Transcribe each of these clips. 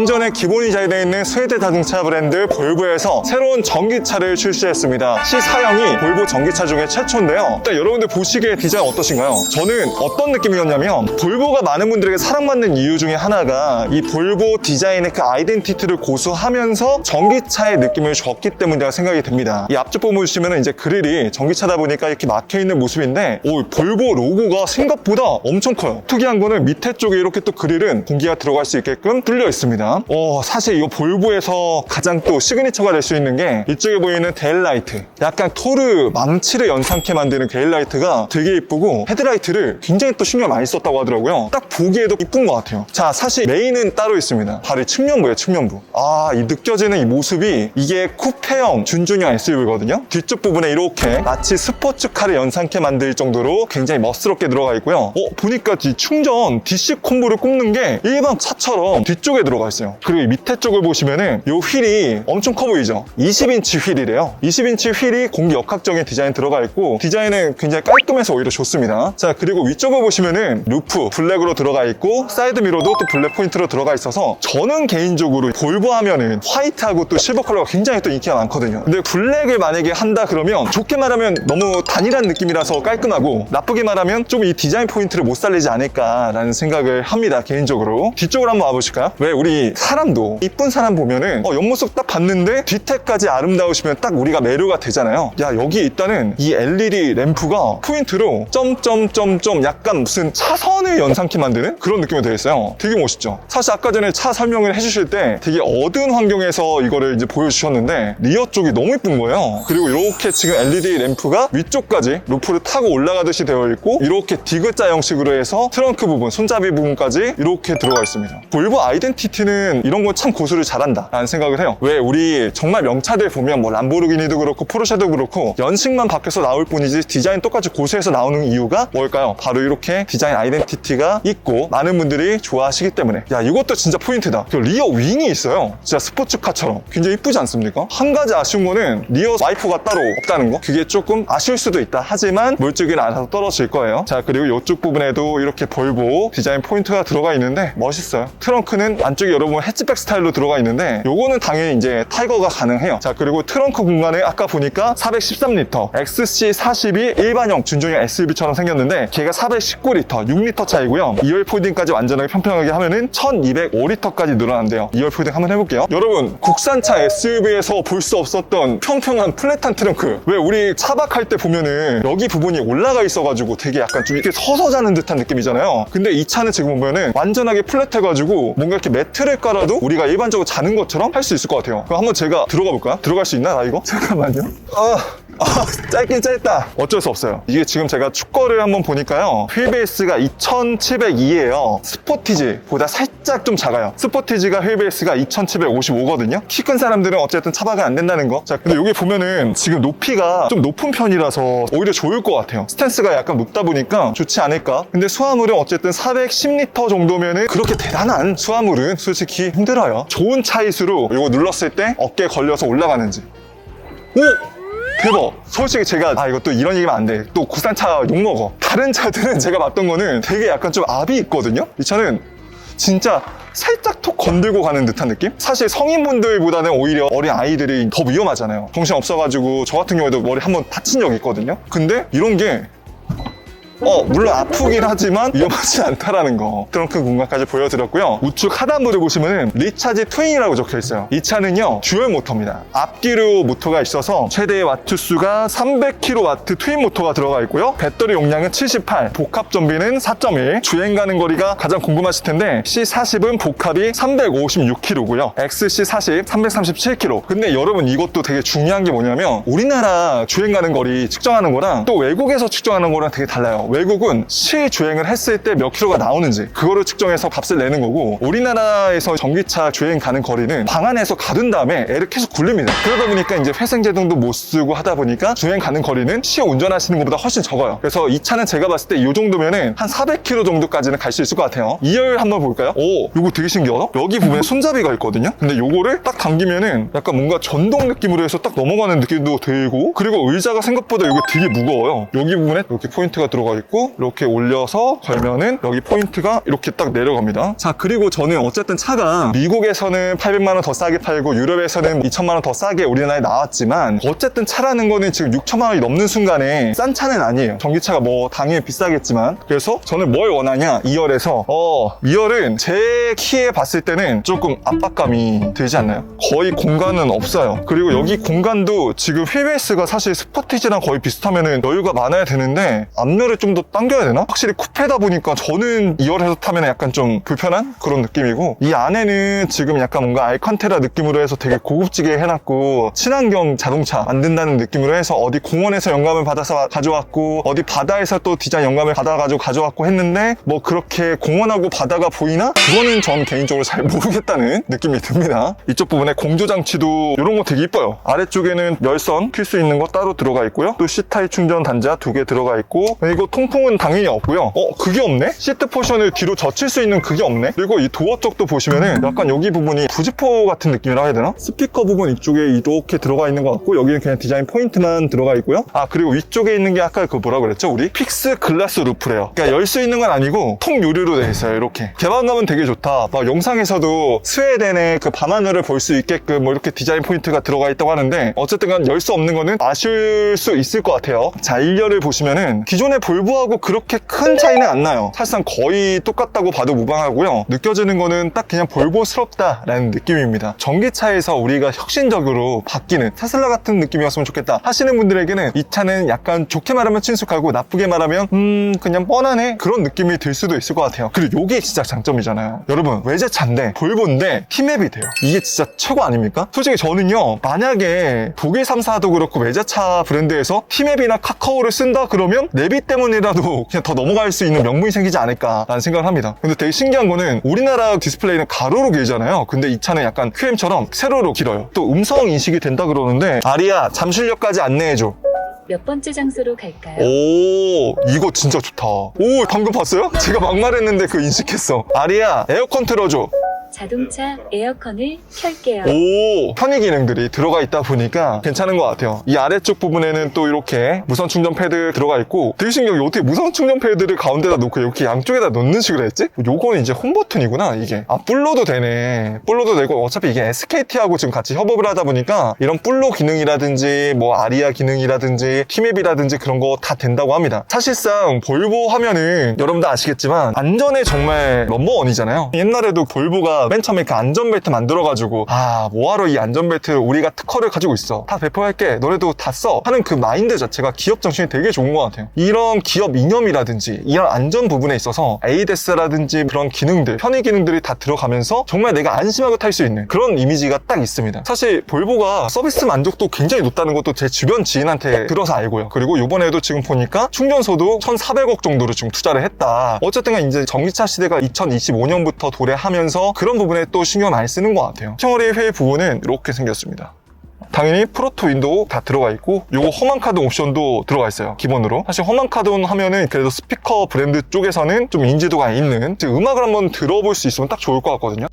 안전에 기본이 잘 되어 있는 스웨드 자동차 브랜드 볼보에서 새로운 전기차를 출시했습니다. C4형이 볼보 전기차 중에 최초인데요. 일단 여러분들 보시기에 디자인 어떠신가요? 저는 어떤 느낌이었냐면 볼보가 많은 분들에게 사랑받는 이유 중에 하나가 이 볼보 디자인의 그 아이덴티티를 고수하면서 전기차의 느낌을 줬기 때문이라고 생각이 듭니다. 이 앞쪽 보시면 이제 그릴이 전기차다 보니까 이렇게 막혀 있는 모습인데 오, 볼보 로고가 생각보다 엄청 커요. 특이한 거는 밑에 쪽에 이렇게 또 그릴은 공기가 들어갈 수 있게끔 뚫려 있습니다. 어, 사실 이 볼보에서 가장 또 시그니처가 될 수 있는 게 이쪽에 보이는 데일라이트. 약간 토르 망치를 연상케 만드는 데일라이트가 되게 이쁘고 헤드라이트를 굉장히 또 신경 많이 썼다고 하더라고요. 딱 보기에도 이쁜 것 같아요. 자, 사실 메인은 따로 있습니다. 바로 이 측면부예요, 측면부. 아, 이 느껴지는 이 모습이 이게 쿠페형 준중형 SUV거든요. 뒤쪽 부분에 이렇게 마치 스포츠카를 연상케 만들 정도로 굉장히 멋스럽게 들어가 있고요. 어, 보니까 이 충전 DC 콤보를 꼽는 게 일반 차처럼 뒤쪽에 들어가 있어요. 그리고 이 밑에 쪽을 보시면은 이 휠이 엄청 커 보이죠? 20인치 휠이래요. 20인치 휠이 공기 역학적인 디자인 들어가 있고 디자인은 굉장히 깔끔해서 오히려 좋습니다. 자, 그리고 위쪽을 보시면은 루프 블랙으로 들어가 있고 사이드 미러도 또 블랙 포인트로 들어가 있어서 저는 개인적으로 볼보 하면은 화이트하고 또 실버 컬러가 굉장히 또 인기가 많거든요. 근데 블랙을 만약에 한다 그러면 좋게 말하면 너무 단일한 느낌이라서 깔끔하고 나쁘게 말하면 좀 이 디자인 포인트를 못 살리지 않을까라는 생각을 합니다 개인적으로 뒤쪽으로 한번 와보실까요? 왜 우리 사람도 이쁜 사람 보면은 어, 옆모습 딱 봤는데 뒤태까지 아름다우시면 딱 우리가 매료가 되잖아요. 야 여기 일단은 이 LED 램프가 포인트로 점점점점 약간 무슨 차선을 연상케 만드는 그런 느낌이 되겠어요. 되게 멋있죠? 사실 아까 전에 차 설명을 해주실 때 되게 어두운 환경에서 이거를 이제 보여주셨는데 리어 쪽이 너무 이쁜 거예요. 그리고 이렇게 지금 LED 램프가 위쪽까지 루프를 타고 올라가듯이 되어 있고 이렇게 디귿자 형식으로 해서 트렁크 부분, 손잡이 부분까지 이렇게 들어가 있습니다. 볼보 아이덴티티는 이런 거 참 고수를 잘한다 라는 생각을 해요. 왜 우리 정말 명차들 보면 뭐 람보르기니도 그렇고 포르쉐도 그렇고 연식만 바뀌어서 나올 뿐이지 디자인 똑같이 고수해서 나오는 이유가 뭘까요? 바로 이렇게 디자인 아이덴티티가 있고 많은 분들이 좋아하시기 때문에 야 이것도 진짜 포인트다. 그 리어 윙이 있어요. 진짜 스포츠카처럼 굉장히 이쁘지 않습니까? 한 가지 아쉬운 거는 리어 와이퍼가 따로 없다는 거 그게 조금 아쉬울 수도 있다. 하지만 물질은 알아서 떨어질 거예요. 자 그리고 이쪽 부분에도 이렇게 볼보 디자인 포인트가 들어가 있는데 멋있어요. 트렁크는 안쪽에 여러분 해치백 스타일로 들어가 있는데 요거는 당연히 이제 타이거가 가능해요. 자 그리고 트렁크 공간에 아까 보니까 413리터 XC40이 일반형 준중형 SUV처럼 생겼는데 걔가 419리터 6리터 차이고요. 2열 폴딩까지 완전하게 평평하게 하면은 1205리터까지 늘어난대요. 2열 폴딩 한번 해볼게요. 여러분 국산차 SUV에서 볼 수 없었던 평평한 플랫한 트렁크 왜 우리 차박할 때 보면은 여기 부분이 올라가 있어가지고 되게 약간 좀 이렇게 서서 자는 듯한 느낌이잖아요. 근데 이 차는 지금 보면은 완전하게 플랫해가지고 뭔가 이렇게 매트를 깔아도 우리가 일반적으로 자는 것처럼 할 수 있을 것 같아요. 그럼 한번 제가 들어가 볼까요? 들어갈 수 있나 나 이거? 잠깐만요. 아. 아, 짧긴 짧다. 어쩔 수 없어요. 이게 지금 제가 축거를 한번 보니까요. 휠베이스가 2702예요. 스포티지보다 살짝 좀 작아요. 스포티지가 휠베이스가 2755거든요. 키 큰 사람들은 어쨌든 차박은 안 된다는 거. 자, 근데 여기 보면은 지금 높이가 좀 높은 편이라서 오히려 좋을 것 같아요. 스탠스가 약간 높다 보니까 좋지 않을까. 근데 수화물은 어쨌든 410리터 정도면은 그렇게 대단한 수화물은 솔직히 힘들어요. 좋은 차이수로 이거 눌렀을 때 어깨에 걸려서 올라가는지. 오! 대박! 솔직히 제가, 아, 이것도 이런 얘기면 안 돼. 또 국산차 욕먹어. 다른 차들은 제가 봤던 거는 되게 약간 좀 압이 있거든요? 이 차는 진짜 살짝 톡 건들고 가는 듯한 느낌? 사실 성인분들보다는 오히려 어린 아이들이 더 위험하잖아요. 정신 없어가지고 저 같은 경우에도 머리 한번 다친 적이 있거든요? 근데 이런 게 어, 물론 아프긴 하지만 위험하지 않다라는 거. 트렁크 공간까지 보여드렸고요. 우측 하단부를 보시면은 리차지 트윈이라고 적혀 있어요. 이 차는요, 듀얼 모터입니다. 앞뒤로 모터가 있어서 최대 와트수가 300kW 트윈 모터가 들어가 있고요. 배터리 용량은 78, 복합 전비는 4.1. 주행 가는 거리가 가장 궁금하실 텐데 C40은 복합이 356km고요. XC40 337km. 근데 여러분 이것도 되게 중요한 게 뭐냐면 우리나라 주행 가는 거리 측정하는 거랑 또 외국에서 측정하는 거랑 되게 달라요. 외국은 실주행을 했을 때 몇 킬로가 나오는지 그거를 측정해서 값을 내는 거고 우리나라에서 전기차 주행 가는 거리는 방 안에서 가둔 다음에 애를 계속 굴립니다. 그러다 보니까 이제 회생제동도 못 쓰고 하다 보니까 주행 가는 거리는 시 운전하시는 것보다 훨씬 적어요. 그래서 이 차는 제가 봤을 때 이 정도면은 한 400km 정도까지는 갈 수 있을 것 같아요. 2열 한번 볼까요? 오, 이거 되게 신기하다. 여기 부분에 손잡이가 있거든요. 근데 요거를 딱 당기면은 약간 뭔가 전동 느낌으로 해서 딱 넘어가는 느낌도 들고 그리고 의자가 생각보다 이거 되게 무거워요. 여기 부분에 이렇게 포인트가 들어가 있고 이렇게 올려서 걸면은 여기 포인트가 이렇게 딱 내려갑니다. 자 그리고 저는 어쨌든 차가 미국에서는 800만 원 더 싸게 팔고 유럽에서는 2천만 원 더 싸게 우리나라에 나왔지만 어쨌든 차라는 거는 지금 6천만 원이 넘는 순간에 싼 차는 아니에요. 전기차가 뭐 당연히 비싸겠지만 그래서 저는 뭘 원하냐 2열에서 어 2열은 제 키에 봤을 때는 조금 압박감이 들지 않나요? 거의 공간은 없어요. 그리고 여기 공간도 지금 휠베이스가 사실 스포티지랑 거의 비슷하면은 여유가 많아야 되는데 앞열을 좀더 당겨야 되나? 확실히 쿠페다 보니까 저는 2열에서 타면 약간 좀 불편한 그런 느낌이고 이 안에는 지금 약간 뭔가 알칸테라 느낌으로 해서 되게 고급지게 해놨고 친환경 자동차 만든다는 느낌으로 해서 어디 공원에서 영감을 받아서 가져왔고 어디 바다에서 또 디자인 영감을 받아가지고 가져왔고 했는데 뭐 그렇게 공원하고 바다가 보이나? 그거는 전 개인적으로 잘 모르겠다는 느낌이 듭니다. 이쪽 부분에 공조장치도 이런 거 되게 이뻐요. 아래쪽에는 열선 킬수 있는 거 따로 들어가 있고요. 또 C타입 충전 단자 두 개 들어가 있고 이거 통풍은 당연히 없고요. 어 그게 없네? 시트 포션을 뒤로 젖힐 수 있는 그게 없네? 그리고 이 도어 쪽도 보시면은 약간 여기 부분이 부지포 같은 느낌이라 해야 되나? 스피커 부분 이쪽에 이렇게 들어가 있는 것 같고 여기는 그냥 디자인 포인트만 들어가 있고요. 아 그리고 위쪽에 있는 게 아까 그 뭐라 그랬죠? 우리 픽스 글라스 루프래요. 그러니까 열 수 있는 건 아니고 통 유리로 돼 있어요. 이렇게 개방감은 되게 좋다. 막 영상에서도 스웨덴의 그 밤하늘을 볼 수 있게끔 뭐 이렇게 디자인 포인트가 들어가 있다고 하는데 어쨌든 간 열 수 없는 거는 아실 수 있을 것 같아요. 자 1열을 보시면은 기존의 볼 보하고 그렇게 큰 차이는 안 나요. 사실상 거의 똑같다고 봐도 무방하고요. 느껴지는 거는 딱 그냥 볼보스럽다라는 느낌입니다. 전기차에서 우리가 혁신적으로 바뀌는 테슬라 같은 느낌이었으면 좋겠다 하시는 분들에게는 이 차는 약간 좋게 말하면 친숙하고 나쁘게 말하면 음 그냥 뻔하네 그런 느낌이 들 수도 있을 것 같아요. 그리고 이게 진짜 장점이잖아요. 여러분 외제차인데 볼보인데 티맵이 돼요. 이게 진짜 최고 아닙니까? 솔직히 저는요 만약에 독일 3사도 그렇고 외제차 브랜드에서 티맵이나 카카오를 쓴다 그러면 내비 때문 이라도 그냥 더 넘어갈 수 있는 명분이 생기지 않을까라는 생각을 합니다. 근데 되게 신기한 거는 우리나라 디스플레이는 가로로 길잖아요. 근데 이 차는 약간 QM처럼 세로로 길어요. 또 음성 인식이 된다 그러는데 아리야 잠실역까지 안내해줘. 몇 번째 장소로 갈까요? 오 이거 진짜 좋다. 오 방금 봤어요? 제가 막말했는데 그 인식했어. 아리야 에어컨 틀어줘. 자동차 에어컨을 켤게요. 오! 편의 기능들이 들어가 있다 보니까 괜찮은 것 같아요. 이 아래쪽 부분에는 또 이렇게 무선 충전 패드 들어가 있고 되게 신기하게 어떻게 무선 충전 패드를 가운데다 놓고 이렇게 양쪽에다 놓는 식으로 했지? 요거는 이제 홈 버튼이구나 이게. 아 뿔로도 되네. 뿔로도 되고 어차피 이게 SKT하고 지금 같이 협업을 하다 보니까 이런 뿔로 기능이라든지 뭐 아리아 기능이라든지 키맵이라든지 그런 거 다 된다고 합니다. 사실상 볼보 하면은 여러분들 아시겠지만 안전에 정말 넘버원이잖아요. 옛날에도 볼보가 맨 처음에 그 안전벨트 만들어가지고 아 뭐하러 이 안전벨트를 우리가 특허를 가지고 있어? 다 배포할게. 너네도 다 써. 하는 그 마인드 자체가 기업 정신이 되게 좋은 것 같아요. 이런 기업 이념이라든지 이런 안전 부분에 있어서 ADS라든지 그런 기능들 편의 기능들이 다 들어가면서 정말 내가 안심하고 탈 수 있는 그런 이미지가 딱 있습니다. 사실 볼보가 서비스 만족도 굉장히 높다는 것도 제 주변 지인한테 들어서 알고요. 그리고 이번에도 지금 보니까 충전소도 1,400억 정도를 지금 투자를 했다. 어쨌든 간 이제 전기차 시대가 2025년부터 도래하면서 그런 부분에 또 신경 많이 쓰는 것 같아요. 팅어리 휠 부분은 이렇게 생겼습니다. 당연히 프로토 윈도우 다 들어가 있고 요거 험한 카드 옵션도 들어가 있어요 기본으로 사실 험한 카드 하면은 그래도 스피커 브랜드 쪽에서는 좀 인지도가 있는 음악을 한번 들어볼 수 있으면 딱 좋을 것 같거든요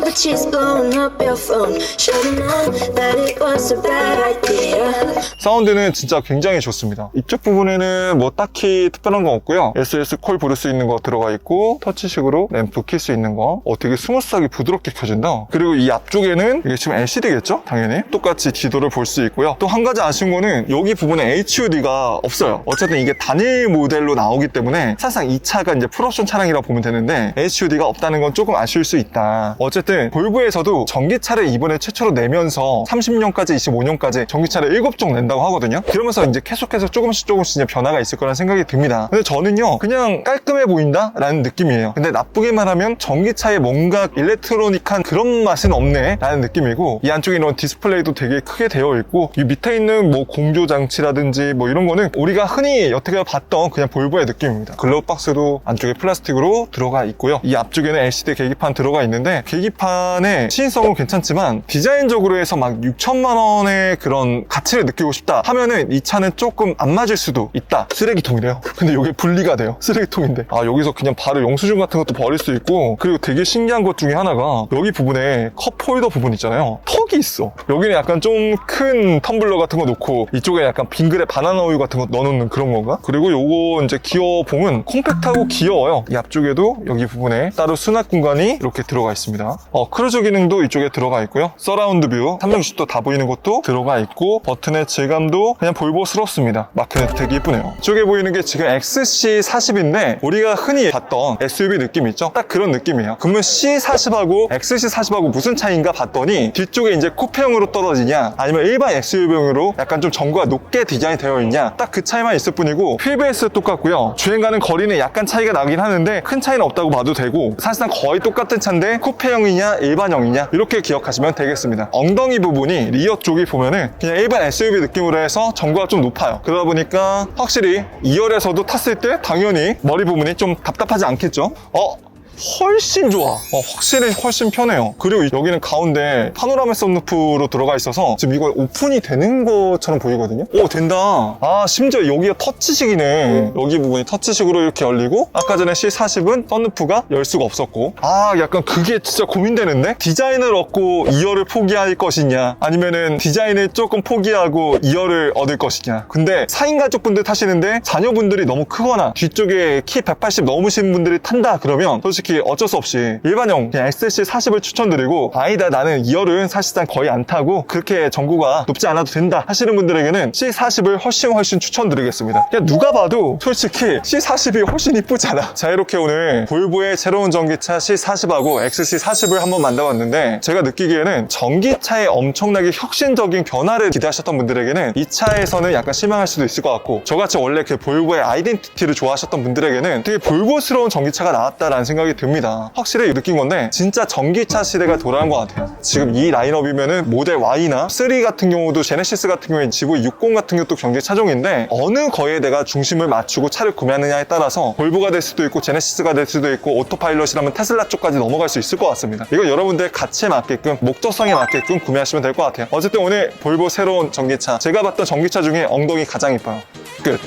but she's blowing up your phone. Should've known that it was a bad idea. 사운드는 진짜 굉장히 좋습니다. 이쪽 부분에는 뭐 딱히 특별한 건 없고요. SS 콜 부를 수 있는 거 들어가 있고 터치식으로 램프 킬 수 있는 거. 어, 되게 스무스하게 부드럽게 켜진다. 그리고 이 앞쪽에는 이게 지금 LCD겠죠? 당연히? 똑같이 지도를 볼 수 있고요. 또 한 가지 아쉬운 거는 여기 부분에 HUD가 없어요. 어쨌든 이게 단일 모델로 나오기 때문에 사실상 이 차가 이제 풀옵션 차량이라고 보면 되는데 HUD가 없다는 건 조금 아쉬울 수 있다. 어쨌든 볼보에서도 전기차를 이번에 최초로 내면서 30년까지 25년까지 전기차를 7종 낸다고 하거든요. 그러면서 이제 계속해서 조금씩 조금씩 이제 변화가 있을 거라는 생각이 듭니다. 근데 저는요 그냥 깔끔해 보인다 라는 느낌이에요. 근데 나쁘게 말하면 전기차에 뭔가 일렉트로닉한 그런 맛은 없네 라는 느낌이고 이 안쪽에 이런 디스플레이도 되게 크게 되어 있고 이 밑에 있는 뭐 공조 장치라든지 뭐 이런 거는 우리가 흔히 여태까지 봤던 그냥 볼보의 느낌입니다. 글러브 박스도 안쪽에 플라스틱으로 들어가 있고요. 이 앞쪽에는 LCD 계기판 들어가 있는데 계기 판의 시인성은 괜찮지만 디자인적으로 해서 막 6천만 원의 그런 가치를 느끼고 싶다 하면은 이 차는 조금 안 맞을 수도 있다 쓰레기통이래요 근데 이게 분리가 돼요 쓰레기통인데 아 여기서 그냥 바로 영수증 같은 것도 버릴 수 있고 그리고 되게 신기한 것 중에 하나가 여기 부분에 컵 홀더 부분 있잖아요 턱이 있어. 여기는 약간 좀 큰 텀블러 같은 거 놓고 이쪽에 약간 빙그레 바나나 우유 같은 거 넣어놓는 그런 건가? 그리고 요거 이제 기어 봉은 콤팩트하고 귀여워요. 이 앞쪽에도 여기 부분에 따로 수납 공간이 이렇게 들어가 있습니다. 어, 크루즈 기능도 이쪽에 들어가 있고요. 서라운드 뷰 360도 다 보이는 것도 들어가 있고 버튼의 질감도 그냥 볼보스럽습니다. 마크는 되게 이쁘네요. 이쪽에 보이는 게 지금 XC40인데 우리가 흔히 봤던 SUV 느낌 있죠? 딱 그런 느낌이에요. 그러면 C40하고 XC40하고 무슨 차이인가 봤더니 뒤쪽에 이제 쿠페형으로 떨어지냐 아니면 일반 SUV형으로 약간 좀 전구가 높게 디자인 되어 있냐 딱 그 차이만 있을 뿐이고 휠베이스 똑같고요. 주행 가는 거리는 약간 차이가 나긴 하는데 큰 차이는 없다고 봐도 되고 사실상 거의 똑같은 차인데 쿠페형이 냐 일반형이냐 이렇게 기억하시면 되겠습니다. 엉덩이 부분이 리어 쪽이 보면은 그냥 일반 SUV 느낌으로 해서 전구가 좀 높아요. 그러다 보니까 확실히 2열에서도 탔을 때 당연히 머리 부분이 좀 답답하지 않겠죠? 어? 훨씬 좋아. 어, 확실히 훨씬 편해요. 그리고 여기는 가운데 파노라마 썬루프로 들어가 있어서 지금 이거 오픈이 되는 것처럼 보이거든요. 오, 된다. 아, 심지어 여기가 터치식이네. 여기 부분이 터치식으로 이렇게 열리고 아까 전에 C40은 썬루프가 열 수가 없었고 아, 약간 그게 진짜 고민되는데? 디자인을 얻고 2열을 포기할 것이냐 아니면은 디자인을 조금 포기하고 2열을 얻을 것이냐 근데 4인 가족분들 타시는데 자녀분들이 너무 크거나 뒤쪽에 키 180 넘으신 분들이 탄다 그러면 솔직히 어쩔 수 없이 일반형 그냥 XC40을 추천드리고 아니다 나는 2열은 사실상 거의 안 타고 그렇게 전구가 높지 않아도 된다 하시는 분들에게는 C40을 훨씬 훨씬 추천드리겠습니다. 그냥 누가 봐도 솔직히 C40이 훨씬 이쁘잖아. 자 이렇게 오늘 볼보의 새로운 전기차 C40하고 XC40을 한번 만나봤는데 제가 느끼기에는 전기차의 엄청나게 혁신적인 변화를 기대하셨던 분들에게는 이 차에서는 약간 실망할 수도 있을 것 같고 저같이 원래 그 볼보의 아이덴티티를 좋아하셨던 분들에게는 되게 볼보스러운 전기차가 나왔다라는 생각이 듭니다. 확실히 느낀 건데 진짜 전기차 시대가 돌아온 것 같아요. 지금 이 라인업이면은 모델 Y나 3 같은 경우도 제네시스 같은 경우에 GV60 같은 경우도 경제 차종인데 어느 거에 내가 중심을 맞추고 차를 구매하느냐에 따라서 볼보가 될 수도 있고 제네시스가 될 수도 있고 오토파일럿이라면 테슬라 쪽까지 넘어갈 수 있을 것 같습니다. 이거 여러분들 가치에 맞게끔 목적성에 맞게끔 구매하시면 될 것 같아요. 어쨌든 오늘 볼보 새로운 전기차 제가 봤던 전기차 중에 엉덩이 가장 이뻐요. 끝